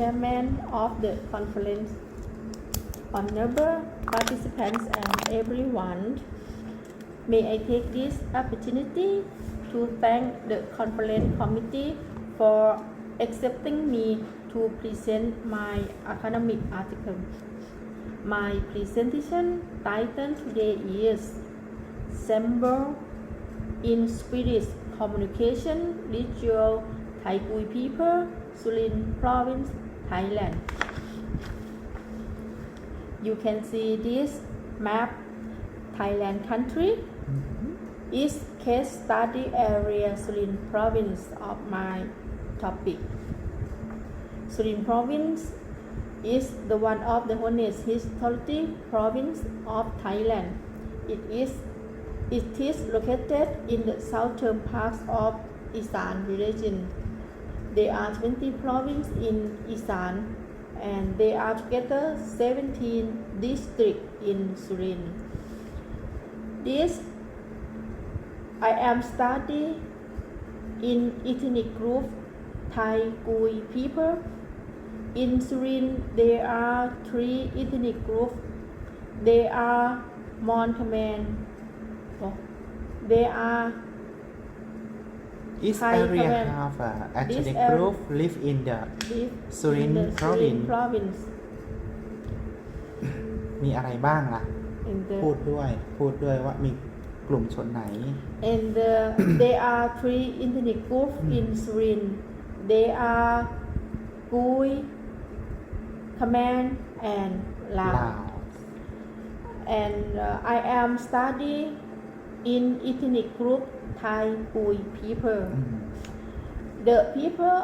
chairman of the conference, honorable participants and everyone, may I take this opportunity to thank the conference committee for accepting me to present my academic article. My presentation title today is Symbol in Swedish Communication Ritual Thai Kui People, Sulin Province, Thailand. You can see this map, Thailand country mm-hmm. is case study area Surin Province of my topic. Surin Province is the one of the honest historic province of Thailand. It is it is located in the southern part of Isan region. There are 20 provinces in Isan and they are together 17 districts in Surin. This I am studying in ethnic group Thai Gui people. In Surin, there are three ethnic groups. They are Mon Khmer. Oh, they are East Thai area Khmer. have a ethnic This area- group live in the live Surin in the Surin province. province. มีอะไรบ้างล่ะ In พูด the, ด้วย พูดด้วยว่ามีกลุ่มชนไหน and the, there are three ethnic groups in Surin. They are Gui, Khmer, and ลา Lao. ว and uh, I am study in ethnic group Thai Gui people. อืม The people,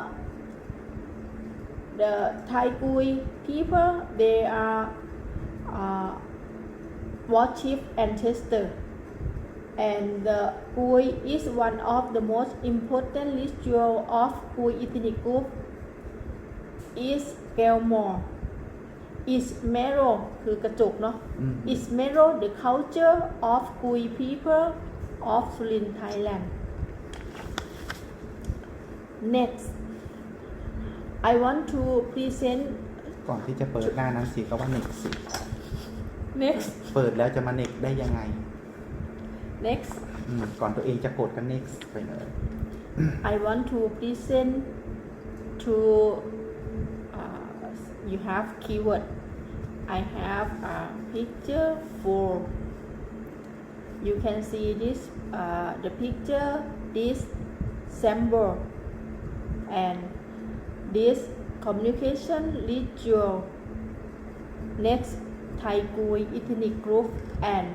the Thai Gui people, they are uh, worship ancestor, and the Gui is one of the most important ritual of Gui ethnic group. Is Gelmore. Is Mero คือกระจกเนาะอืม is mirror the culture of Gui people of Surin, Thailand. Next, I want to present ก่อนที่จะเปิดหน้านั้นสิก็ว่าเน็กสิ next เปิดแล้วจะมาเน็กได้ยังไง next อืมก่อนตัวเองจะกดกันเน็กไปเลย I want to present to uh, you have keyword. I have a picture for you can see this uh, the picture this symbol and this communication ritual next Thai Gui ethnic group and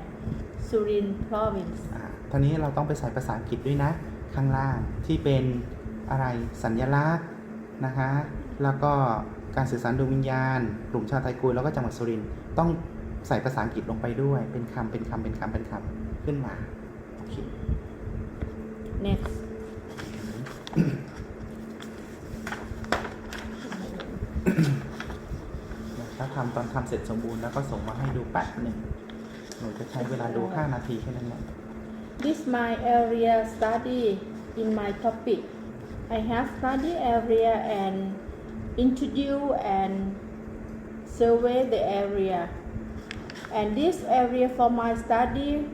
Surin province อ่าตอนนี้เราต้องไปใส่ภาษาอังกฤษด้วยนะ ข้างล่างที่เป็นอะไรสัญลักษณ์นะคะ แล้วก็ การสื่อสารดวงวิญญาณ กลุ่มชาวไทยกุยแล้วก็จังหวัดสุรินทร์ต้องใส่ภาษาอังกฤษลงไปด้วย เป็นคำเป็นคำเป็นคำเป็นคำขึ้นมา โอเค next ถ้าทำตอนทำเสร็จสมบูรณ์แล้วก็ส่งมาให้ดูแป๊บหนึ่งหนูจะใช้เวลาดู 5 นาทีแค่นั้นแหละ This my area study in my topic. I have study area and interview and survey the area. And this area for my study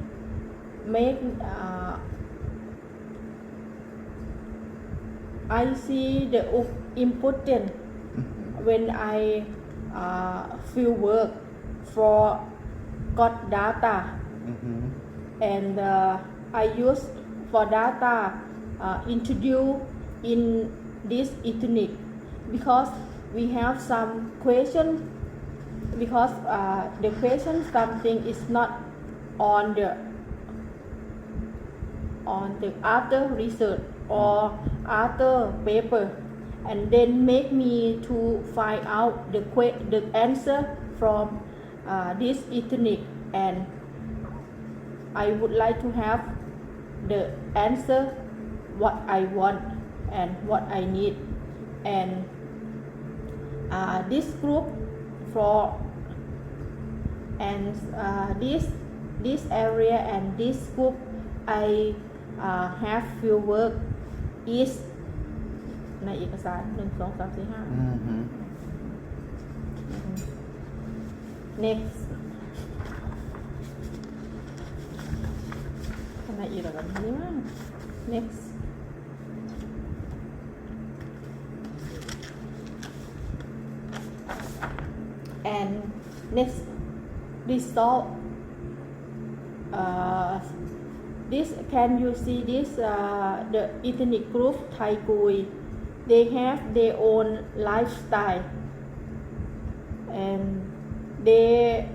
make uh, I see the important mm-hmm. when I uh, feel work for got data mm-hmm. and uh, I use for data uh, in this ethnic because we have some question because uh, the question something is not on the on the other research or other paper. And then make me to find out the que- the answer from uh, this ethnic. And I would like to have the answer what I want and what I need. And uh, this group for and uh, this this area and this group I uh, have field work is ในเอกสารหนึ่งสองสามสี่ห้า อือหือ next อันไหนอีกแล้วกันนี่มั้ง next Next result uh, this can you see this uh, the ethnic group Thai Gui they have their own lifestyle and they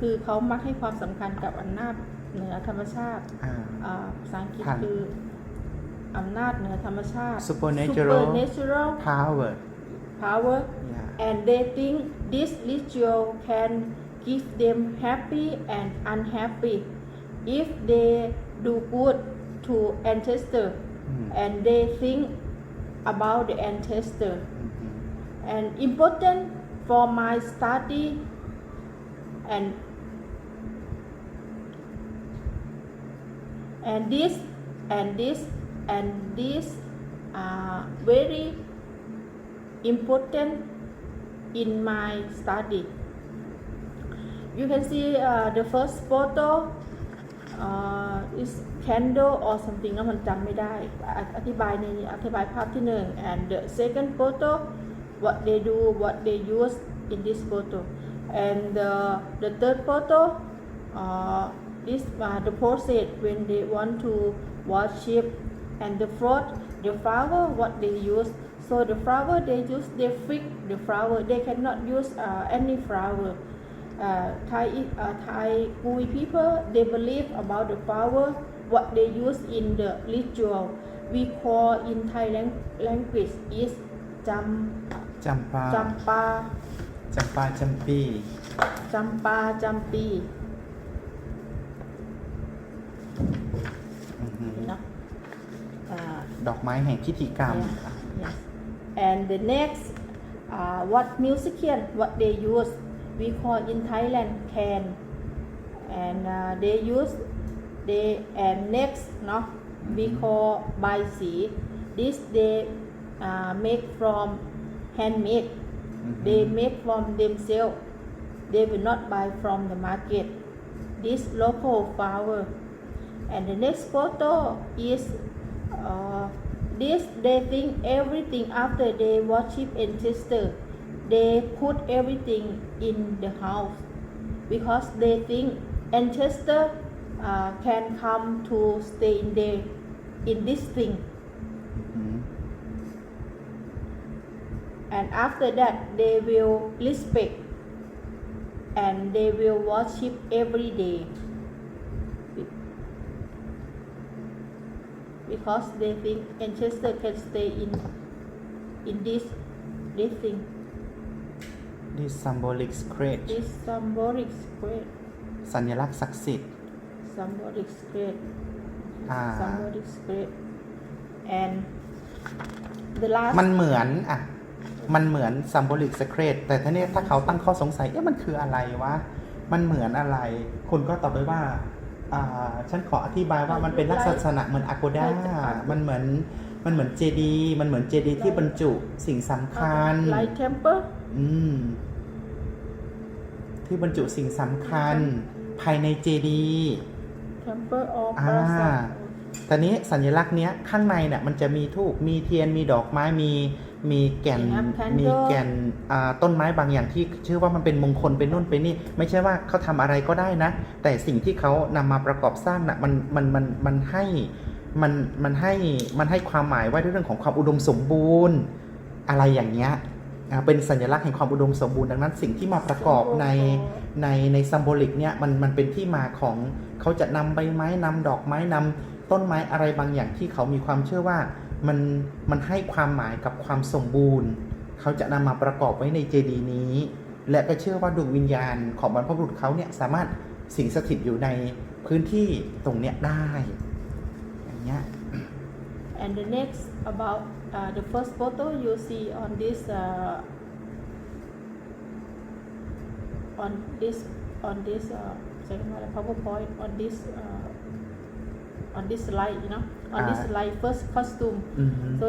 คือเขามักให้ความสำคัญกับอำนาจเหนือธรรมชาติอ่าอ่าภาษาอังกฤษค่ะคืออำนาจเหนือธรรมชาติ Supernatural supernatural power power yeah. and they think this ritual can give them happy and unhappy if they do good to ancestor mm. and they think about the ancestor mm-hmm. and important for my study and and this and this and this are uh, very important in my study you can see uh, the first photo uh, is candle or something นะมันจำไม่ได้ออธิบายในนี้อธิบายภาพที่หนึ่ง and the second photo what they do what they use in this photo and the, the third photo uh, this uh, the process when they want to worship and the fruit the flower what they use so the flower they use they fix the flower they cannot use uh, any flower uh, Thai uh, Thai Gui people they believe about the flower what they use in the ritual we call in Thai lang- language is jam จำปา jampa จำปาจำปี jampa jampi อือหือ เนาะอ่า ดอกไม้แห่งพิธีกรรม Yeah, yes. And the next, uh, what musician, what they use, we call in Thailand can, and uh, they use they and next, no, we call bai si. This they uh, make from handmade. They make from themselves. They will not buy from the market. This local flower. And the next photo is uh, this they think everything after they worship ancestor they put everything in the house because they think ancestor uh, can come to stay in there in this thing. And after that they will respect and they will worship every day because they think ancestor can stay in in this this thing this symbolic sacred this symbolic square สัญลักษณ์ศักดิ์สิทธิ์ symbolic square อ่า symbolic square and the last มันเหมือนอะมันเหมือน symbolic secret แต่ทีนี้ถ้าเขาตั้งข้อสงสัยเอ๊ะมันคืออะไรวะ มันเหมือนอะไร คุณก็ตอบไปว่า อ่าฉันขออธิบายว่ามันเป็นลักษณะเหมือนอาโกด้ามันเหมือนมันเหมือนเจดีมันเหมือนเจดีที่บรรจุสิ่งสำคัญ light temple อืม ที่บรรจุสิ่งสำคัญ ภายในเจดี temple of อ่า Prasad ตอนนี้สัญลักษณ์เนี้ยข้างในเนี่ยมันจะมีทูบมีเทียนมีดอกไม้มี มีแก่นมี candle มีแก่นอ่าต้นไม้บางอย่างที่ชื่อว่ามันเป็นมงคลเป็นนู่นเป็นนี่ ไม่ใช่ว่าเขาทำอะไรก็ได้นะ แต่สิ่งที่เขานำมาประกอบสร้างน่ะมันมันมันมันให้มันมันให้มันให้ความหมายไว้ด้วยเรื่องของความอุดมสมบูรณ์ อะไรอย่างเงี้ยอ่าเป็นสัญลักษณ์แห่งความอุดมสมบูรณ์ดังนั้น สิ่งที่มาประกอบใน ในในซัมโบลิกเนี่ยมันมันเป็นที่มาของเขาจะนำใบไม้นำดอกไม้นำต้นไม้อะไรบางอย่างที่เขามีความเชื่อว่า มันมันให้ความหมายกับความสมบูรณ์ เขาจะนำมาประกอบไว้ในเจดีย์นี้ และก็เชื่อว่าดวงวิญญาณของบรรพบุรุษเขาเนี่ยสามารถสิงสถิตอยู่ในพื้นที่ตรงเนี้ยได้อย่างเงี้ย And the next about uh, the first photo you see on this uh, on this on this uh, second PowerPoint on this uh, on this slide you know on this Ah. slide first costume อืม so